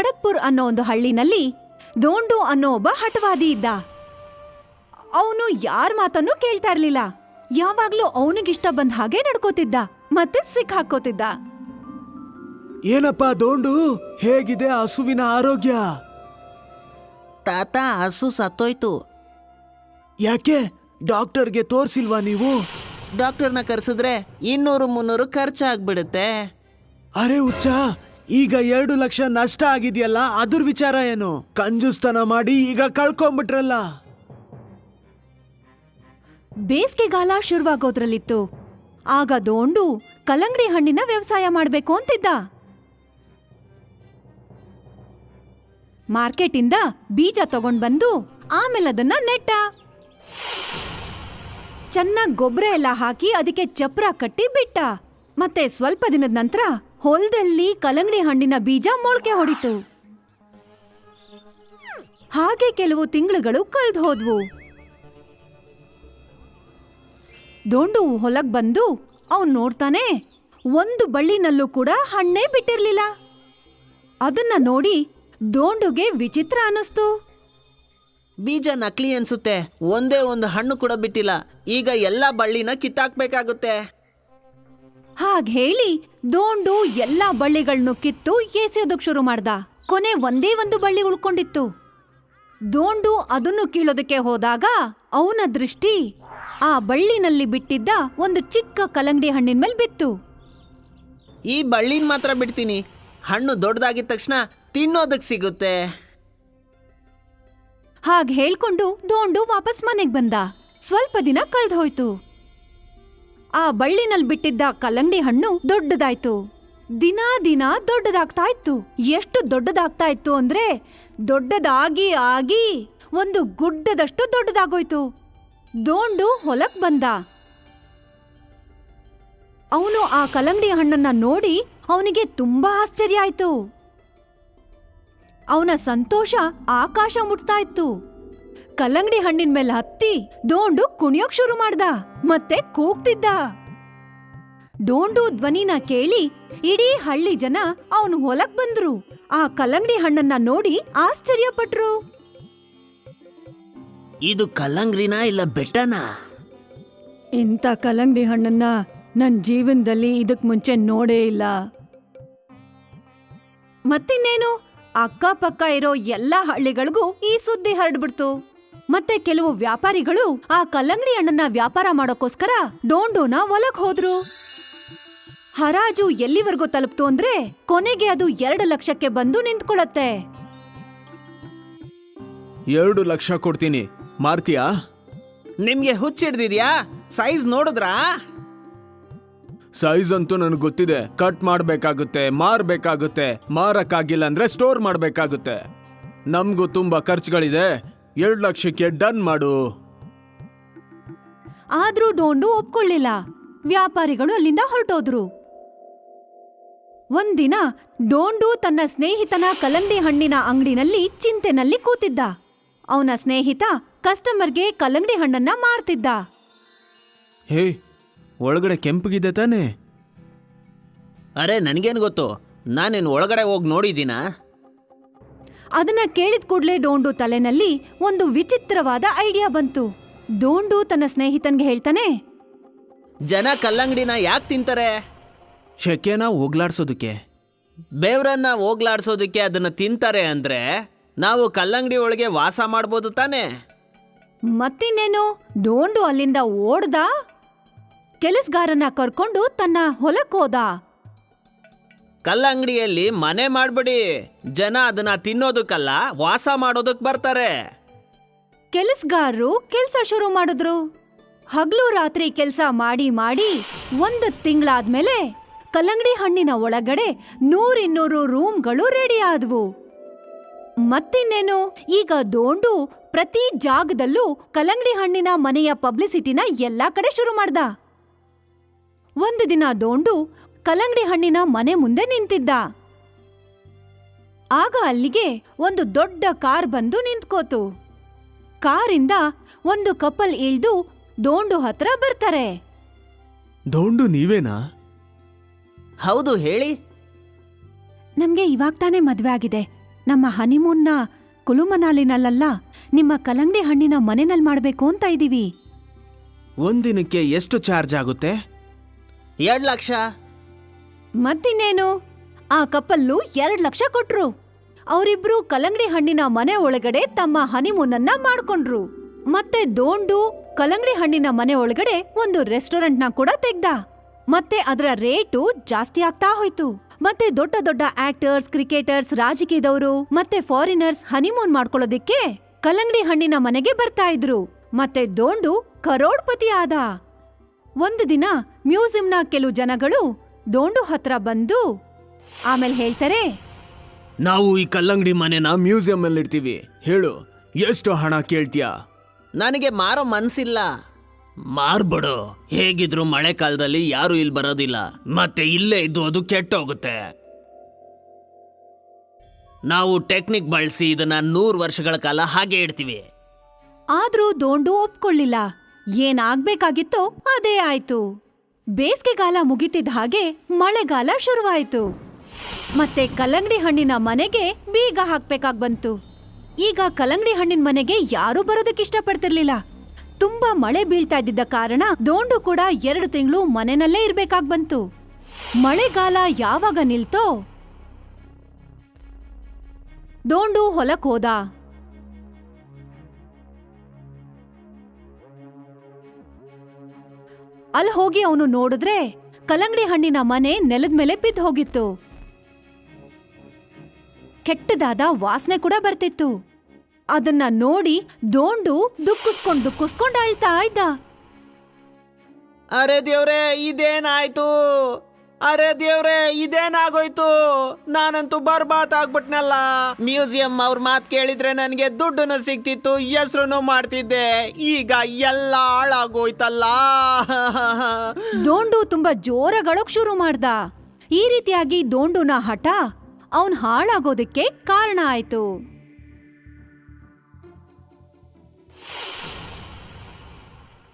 ಖಡಕ್ಪುರ್ ಅನ್ನೋ ಒಂದು ಹಳ್ಳಿನಲ್ಲಿ ದೋಂಡು ಅನ್ನೋ ಒಬ್ಬ ಹಠವಾದಿ ಇದ್ದ. ಅವನು ಯಾರ ಮಾತನ್ನು ಕೇಳ್ತಾ ಇರ್ಲಿಲ್ಲ. ಯಾವಾಗ್ಲೂ ಅವನಿಗಿಷ್ಟ ಬಂದ ಹಾಗೆ ನಡ್ಕೋತಿದ್ದ ಮತ್ತೆ ಸಿಕ್ ಹಾಕೋತಿದ್ದ ಏನಪ್ಪ ದೋಂಡು? ಹೇಗಿದೆ ಹಸುವಿನ ಆರೋಗ್ಯ? ತಾತ ಹಸು ಸತ್ತೋಯ್ತು. ಯಾಕೆ? ಡಾಕ್ಟರ್ಗೆ ತೋರಿಸಿಲ್ವಾ ನೀವು? ಡಾಕ್ಟರ್ನ ಕರೆಸಿದ್ರೆ ಇನ್ನೂರು ಮುನ್ನೂರು ಖರ್ಚಾಗ್ಬಿಡುತ್ತೆ. ಅರೆ ಹುಚ್ಚ ಈಗ ಎರಡು ಲಕ್ಷ ನಷ್ಟ ಆಗಿದೆಯಲ್ಲ, ಅದ್ರ ವಿಚಾರ ಏನು? ಕಂಜುಸ್ತನ ಮಾಡಿ ಈಗ ಕಳ್ಕೊಂಬಿಟ್ರಲ್ಲ. ಬೇಸಿಗೆಗಾಲ ಶುರುವಾಗೋದ್ರಲ್ಲಿತ್ತು. ಆಗ ದೋಂಡು ಕಲ್ಲಂಗಡಿ ಹಣ್ಣಿನ ವ್ಯವಸಾಯ ಮಾಡಬೇಕು ಅಂತಿದ್ದ. ಮಾರ್ಕೆಟಿಂದ ಬೀಜ ತಗೊಂಡ್ ಬಂದು ಆಮೇಲೆ ಅದನ್ನ ನೆಟ್ಟ. ಚೆನ್ನಾಗಿ ಗೊಬ್ಬರ ಎಲ್ಲ ಹಾಕಿ ಅದಕ್ಕೆ ಚಪ್ರ ಕಟ್ಟಿ ಬಿಟ್ಟ. ಮತ್ತೆ ಸ್ವಲ್ಪ ದಿನದ ನಂತರ ಹೊಲದಲ್ಲಿ ಕಲಂಗಡಿ ಹಣ್ಣಿನ ಬೀಜ ಮೊಳಕೆ ಹೊಡಿತು. ಹಾಗೆ ಕೆಲವು ತಿಂಗಳುಗಳು ಕಳೆದು ಹೋದ್ವು. ದೋಂಡು ಹೊಲಕ್ ಬಂದು ಅವನ್ ನೋಡ್ತಾನೆ ಒಂದು ಬಳ್ಳಿನಲ್ಲೂ ಕೂಡ ಹಣ್ಣೇ ಬಿಟ್ಟಿರ್ಲಿಲ್ಲ. ಅದನ್ನ ನೋಡಿ ದೋಂಡುಗೆ ವಿಚಿತ್ರ ಅನಿಸ್ತು ಬೀಜ ನಕಲಿ ಅನ್ಸುತ್ತೆ. ಒಂದೇ ಒಂದು ಹಣ್ಣು ಕೂಡ ಬಿಟ್ಟಿಲ್ಲ. ಈಗ ಎಲ್ಲ ಬಳ್ಳಿನ ಕಿತ್ತಾಕ್ಬೇಕಾಗುತ್ತೆ. ಹಾಗ್ ಹೇಳಿ ದೋಂಡು ಎಲ್ಲಾ ಬಳ್ಳಿಗಳನ್ನು ಕಿತ್ತು ಎಸೆಯೋದಕ್ಕೆ ಶುರು ಮಾಡ್ದ. ಕೊನೆ ಒಂದೇ ಒಂದು ಬಳ್ಳಿ ಉಳ್ಕೊಂಡಿತ್ತು. ದೋಂಡು ಅದನ್ನು ಕೀಳೋದಕ್ಕೆ ಹೋದಾಗ ಅವನ ದೃಷ್ಟಿ ಆ ಬಳ್ಳಿನಲ್ಲಿ ಬಿಟ್ಟಿದ್ದ ಒಂದು ಚಿಕ್ಕ ಕಲಂಗಡಿ ಹಣ್ಣಿನ ಮೇಲೆ ಬಿತ್ತು. ಈ ಬಳ್ಳಿನ ಮಾತ್ರ ಬಿಡ್ತೀನಿ. ಹಣ್ಣು ದೊಡ್ಡದಾಗಿದ ತಕ್ಷಣ ತಿನ್ನೋದಕ್ಕೆ ಸಿಗುತ್ತೆ. ಹಾಗೆ ಹೇಳ್ಕೊಂಡು ದೋಂಡು ವಾಪಸ್ ಮನೆಗೆ ಬಂದ. ಸ್ವಲ್ಪ ದಿನ ಕಳೆದು ಹೋಯ್ತು. ಆ ಬಳ್ಳಿನಲ್ಲಿ ಬಿಟ್ಟಿದ್ದ ಕಲ್ಲಂಗಡಿ ಹಣ್ಣು ದೊಡ್ಡದಾಯ್ತು. ದಿನಾ ದಿನ ದೊಡ್ಡದಾಗ್ತಾ ಇತ್ತು ಎಷ್ಟು ದೊಡ್ಡದಾಗ್ತಾ ಇತ್ತು ಅಂದ್ರೆ ದೊಡ್ಡದಾಗಿ ಆಗಿ ಒಂದು ಗುಡ್ಡದಷ್ಟು ದೊಡ್ಡದಾಗೋಯ್ತು. ದೋಂಡು ಹೊಲಕ್ ಬಂದ. ಅವನು ಆ ಕಲ್ಲಂಗಡಿ ಹಣ್ಣನ್ನ ನೋಡಿ ಅವನಿಗೆ ತುಂಬಾ ಆಶ್ಚರ್ಯ ಆಯ್ತು. ಅವನ ಸಂತೋಷ ಆಕಾಶ ಮುಟ್ತಾ ಇತ್ತು. ಕಲ್ಲಂಗಡಿ ಹಣ್ಣಿನ ಮೇಲೆ ಹತ್ತಿ ದೋಂಡು ಕುಣಿಯೋಕ್ ಶುರು ಮಾಡ್ದ ಮತ್ತೆ ಕೂಗ್ತಿದ್ದ. ಡೋಂಡು ಧ್ವನಿನ ಕೇಳಿ ಇಡೀ ಹಳ್ಳಿ ಜನ ಅವನು ಹೊಲಕ್ ಬಂದ್ರು. ಆ ಕಲ್ಲಂಗಡಿ ಹಣ್ಣನ್ನ ನೋಡಿ ಆಶ್ಚರ್ಯಪಟ್ರು. ಇದು ಕಲ್ಲಂಗ್ರಿನಾ ಇಲ್ಲ ಬೆಟ್ಟನಾ? ಇಂಥ ಕಲ್ಲಂಗಡಿ ಹಣ್ಣನ್ನ ನನ್ ಜೀವನದಲ್ಲಿ ಇದಕ್ ಮುಂಚೆ ನೋಡೇ ಇಲ್ಲ. ಮತ್ತಿನ್ನೇನು? ಅಕ್ಕಪಕ್ಕ ಇರೋ ಎಲ್ಲಾ ಹಳ್ಳಿಗಳಿಗೂ ಈ ಸುದ್ದಿ ಹರಡ್ಬಿಡ್ತು. ಮತ್ತೆ ಕೆಲವು ವ್ಯಾಪಾರಿಗಳು ಆ ಕಲ್ಲಂಗಡಿ ಹಣ್ಣನ್ನ ವ್ಯಾಪಾರ ಮಾಡೋಕ್ಕೋಸ್ಕರ ಡೋಂಡೋನ ಒಲಕ್ ಹೋದ್ರು. ಹರಾಜು ಎಲ್ಲಿವರೆಗೂ ತಲುಪ್ತು ಅಂದ್ರೆ ಕೊನೆಗೆ ಅದು ಎರಡು ಲಕ್ಷಕ್ಕೆ ಬಂದು ನಿಂತ್ಕೊಳತ್ತೆ ಎರಡು ಲಕ್ಷ ಕೊಡ್ತೀನಿ. ಮಾರ್ತೀಯಾ? ನಿಮ್ಗೆ ಹುಚ್ಚಿಡ್ದಿದ್ಯಾ ಸೈಜ್ ನೋಡಿದ್ರಾ? ಸೈಜ್ ಅಂತೂ ನನಗೆ ಗೊತ್ತಿದೆ. ಕಟ್ ಮಾಡ್ಬೇಕಾಗುತ್ತೆ ಮಾರ್ಬೇಕಾಗುತ್ತೆ. ಮಾರಕ್ಕಾಗಿಲ್ಲ ಅಂದ್ರೆ ಸ್ಟೋರ್ ಮಾಡ್ಬೇಕಾಗುತ್ತೆ. ನಮಗೂ ತುಂಬಾ ಖರ್ಚುಗಳಿದೆ. ಎರಡು ಲಕ್ಷಕ್ಕೆ ಡನ್ ಮಾಡು. ಆದ್ರೂ ಡೋಂಡು ಒಪ್ಕೊಳ್ಳಿಲ್ಲ. ವ್ಯಾಪಾರಿಗಳು ಅಲ್ಲಿಂದ ಹೊರಟೋದ್ರು. ಒಂದಿನ ಡೋಂಡು ತನ್ನ ಸ್ನೇಹಿತನ ಕಲಂದಿ ಹಣ್ಣಿನ ಅಂಗಡಿನಲ್ಲಿ ಚಿಂತೆನಲ್ಲಿ ಕೂತಿದ್ದ. ಅವನ ಸ್ನೇಹಿತ ಕಸ್ಟಮರ್ಗೆ ಕಲಂಗಡಿ ಹಣ್ಣನ್ನ ಮಾರ್ತಿದ್ದ. ಹೇ ಒಳಗಡೆ ಕೆಂಪಗಿದೆ ತಾನೇ? ಅರೆ ನನಗೇನು ಗೊತ್ತು? ನಾನೇನು ಒಳಗಡೆ ಹೋಗಿ ನೋಡಿದ್ದೀನಾ? ಅದನ್ನ ಕೇಳಿದ ಕೂಡಲೇ ಡೋಂಡು ತಲೆನಲ್ಲಿ ಒಂದು ವಿಚಿತ್ರವಾದ ಐಡಿಯಾ ಬಂತು. ಡೋಂಡು ತನ್ನ ಸ್ನೇಹಿತನ್ಗೆ ಹೇಳ್ತಾನೆ ಜನ ಕಲ್ಲಂಗಡಿನ ಯಾಕೆ ತಿಂತಾರೆ? ಶೆಕೆನ ಹೋಗ್ಲಾಡ್ಸೋದಕ್ಕೆ. ಬೇವ್ರನ್ನ ಹೋಗ್ಲಾಡ್ಸೋದಕ್ಕೆ ಅದನ್ನ ತಿಂತಾರೆ ಅಂದ್ರೆ ನಾವು ಕಲ್ಲಂಗಡಿ ಒಳಗೆ ವಾಸ ಮಾಡ್ಬೋದು ತಾನೇ. ಮತ್ತಿನ್ನೇನು ಡೋಂಡು ಅಲ್ಲಿಂದ ಓಡ್ದ? ಕೆಲಸಗಾರನ ಕರ್ಕೊಂಡು ತನ್ನ ಹೊಲಕ್ ಕಲ್ಲಂಗಡಿಯಲ್ಲಿ ಮನೆ ಮಾಡ್ಬಿಡಿ. ಜನ ಅದನ್ನ ತಿನ್ನೋದಕ್ಕಲ್ಲ, ವಾಸ ಮಾಡೋದಕ್ಕೆ ಬರ್ತಾರೆ. ಕೆಲಸಗಾರರು ಕೆಲಸ ಶುರು ಮಾಡಿದ್ರು. ಹಗಲು ರಾತ್ರಿ ಕೆಲಸ ಮಾಡಿ ಮಾಡಿ ಒಂದು ತಿಂಗಳಾದ್ಮೇಲೆ ಕಲ್ಲಂಗಡಿ ಹಣ್ಣಿನ ಒಳಗಡೆ ನೂರಿನ್ನೂರು ರೂಮ್ಗಳು ರೆಡಿ ಆದ್ವು. ಮತ್ತಿನ್ನೇನು, ಈಗ ದೋಂಡು ಪ್ರತಿ ಜಾಗದಲ್ಲೂ ಕಲ್ಲಂಗಡಿ ಹಣ್ಣಿನ ಮನೆಯ ಪಬ್ಲಿಸಿಟಿನ ಎಲ್ಲಾ ಕಡೆ ಶುರು ಮಾಡ್ದ. ಒಂದು ದಿನ ದೋಂಡು ಕಲ್ಲಂಗಡಿ ಹಣ್ಣಿನ ಮನೆ ಮುಂದೆ ನಿಂತಿದ್ದ. ಆಗ ಅಲ್ಲಿಗೆ ಒಂದು ದೊಡ್ಡ ಕಾರ್ ಬಂದು ನಿಂತ್ಕೋತು. ಕಾರಿಂದ ಒಂದು ಕಪಲ್ ಇಳ್ದು ದೋಂಡು ಹತ್ರ ಬರ್ತಾರೆ. ದೋಂಡು ನೀವೇನಾ? ಹೌದು ಹೇಳಿ. ನಮ್ಗೆ ಇವಾಗ ತಾನೇ ಮದ್ವೆ ಆಗಿದೆ. ನಮ್ಮ ಹನಿಮೂನ್ನ ಕುಲುಮನಾಲಿನಲ್ಲ ನಿಮ್ಮ ಕಲ್ಲಂಗಡಿ ಹಣ್ಣಿನ ಮನೆನಲ್ಲಿ ಮಾಡ್ಬೇಕು ಅಂತ ಇದ್ದೀವಿ. ಒಂದಿನಕ್ಕೆ ಎಷ್ಟು ಚಾರ್ಜ್ ಆಗುತ್ತೆ? ಎರಡು ಲಕ್ಷ. ಮತ್ತಿನ್ನೇನು? ಆ ಕಪ್ಪಲ್ಲು ಎರಡು ಲಕ್ಷ ಕೊಟ್ರು. ಅವರಿಬ್ರು ಕಲ್ಲಂಗಡಿ ಹಣ್ಣಿನ ಮನೆ ಒಳಗಡೆ ತಮ್ಮ ಹನಿಮೂನನ್ನ ಮಾಡ್ಕೊಂಡ್ರು. ಮತ್ತೆ ದೋಂಡು ಕಲ್ಲಂಗಡಿ ಹಣ್ಣಿನ ಮನೆ ಒಳಗಡೆ ಒಂದು ರೆಸ್ಟೋರೆಂಟ್ನ ಕೂಡ ತೆಗ್ದ. ಮತ್ತೆ ಅದರ ರೇಟು ಜಾಸ್ತಿ ಆಗ್ತಾ ಹೋಯ್ತು. ಮತ್ತೆ ದೊಡ್ಡ ದೊಡ್ಡ ಆಕ್ಟರ್ಸ್, ಕ್ರಿಕೆಟರ್ಸ್, ರಾಜಕೀಯದವರು, ಮತ್ತೆ ಫಾರಿನರ್ಸ್ ಹನಿಮೂನ್ ಮಾಡ್ಕೊಳ್ಳೋದಿಕ್ಕೆ ಕಲ್ಲಂಗಡಿ ಹಣ್ಣಿನ ಮನೆಗೆ ಬರ್ತಾ ಇದ್ರು. ಮತ್ತೆ ದೋಂಡು ಕರೋಡ್ಪತಿ ಆದ. ಒಂದು ದಿನ ಮ್ಯೂಸಿಯಂನ ಕೆಲವು ಜನಗಳು ದೋಂಡು ಹತ್ರ ಬಂದು ಆಮೇಲೆ ಹೇಳ್ತಾರೆ ನಾವು ಈ ಕಲ್ಲಂಗಡಿ ಮನೆನ ಮ್ಯೂಸಿಯಂ ಅಲ್ಲಿ ಇಡ್ತೀವಿ ಹೇಳು ಎಷ್ಟು ಹಣ ಕೇಳ್ತೀಯಾ? ನನಗೆ ಮಾರೋ ಮನ್ಸಿಲ್ಲ. ಮಾರ್ಬಿಡು. ಹೇಗಿದ್ರು ಮಳೆಕಾಲದಲ್ಲಿ ಯಾರು ಇಲ್ಲಿ ಬರೋದಿಲ್ಲ. ಮತ್ತೆ ಇಲ್ಲೇ ಇದ್ದು ಅದು ಕೆಟ್ಟೋಗುತ್ತೆ. ನಾವು ಟೆಕ್ನಿಕ್ ಬಳಸಿ ಇದನ್ನ ನೂರು ವರ್ಷಗಳ ಕಾಲ ಹಾಗೆ ಇಡ್ತೀವಿ. ಆದ್ರೂ ದೋಂಡು ಒಪ್ಕೊಳ್ಳಿಲ್ಲ. ಏನಾಗ್ಬೇಕಾಗಿತ್ತು ಅದೇ ಆಯ್ತು. ಬೇಸಿಗೆಗಾಲ ಮುಗಿತಿದ್ದ ಹಾಗೆ ಮಳೆಗಾಲ ಶುರುವಾಯಿತು. ಮತ್ತೆ ಕಲ್ಲಂಗಡಿ ಹಣ್ಣಿನ ಮನೆಗೆ ಬೀಗ ಹಾಕ್ಬೇಕಾಗ್ ಬಂತು. ಈಗ ಕಲ್ಲಂಗಡಿ ಹಣ್ಣಿನ ಮನೆಗೆ ಯಾರೂ ಬರೋದಕ್ಕೆ ಇಷ್ಟಪಡ್ತಿರ್ಲಿಲ್ಲ. ತುಂಬಾ ಮಳೆ ಬೀಳ್ತಾ ಇದ್ದಿದ್ದ ಕಾರಣ ದೋಂಡು ಕೂಡ ಎರಡು ತಿಂಗಳು ಮನೆಯಲ್ಲೇ ಇರ್ಬೇಕಾಗ್ ಬಂತು. ಮಳೆಗಾಲ ಯಾವಾಗ ನಿಲ್ತೋ? ದೋಂಡು ಹೊಲಕ್ ಹೋದ. ಅಲ್ಲಿ ಹೋಗಿ ಅವನು ನೋಡಿದ್ರೆ ಕಲ್ಲಂಗಡಿ ಹಣ್ಣಿನ ಮನೆ ನೆಲದ ಮೇಲೆ ಬಿದ್ದು ಹೋಗಿತ್ತು. ಕೆಟ್ಟದಾದ ವಾಸನೆ ಕೂಡ ಬರ್ತಿತ್ತು. ಅದನ್ನ ನೋಡಿ ದೋಂಡು ದುಕ್ಕಿಸ್ಕೊಂಡು ದುಕ್ಕಿಸ್ಕೊಂಡು ಅಳ್ತಾ ಇದ್ದ. ಅರೆ ದೇವ್ರೆ, ಇದೇನಾಯ್ತು? ಅರೆ ದೇವ್ರೆ, ಇದೇನಾಗೋಯ್ತು? ನಾನಂತೂ ಬರ್ಬಾತ್ ಆಗ್ಬಿಟ್ನಲ್ಲ. ಮ್ಯೂಸಿಯಂ ಅವ್ರ ಮಾತ್ ಕೇಳಿದ್ರೆ ನನಗೆ ದುಡ್ಡುನು ಸಿಗ್ತಿತ್ತು, ಹೆಸರುನು ಮಾಡ್ತಿದ್ದೆ. ಈಗ ಎಲ್ಲ ಹಾಳಾಗೋಯ್ತಲ್ಲ. ದೋಂಡು ತುಂಬಾ ಜೋರಗಳಕ್ ಶುರು ಮಾಡ್ದ. ಈ ರೀತಿಯಾಗಿ ದೋಂಡುನ ಹಠ, ಅವನ್ ಹಾಳಾಗೋದಕ್ಕೆ ಕಾರಣ ಆಯ್ತು.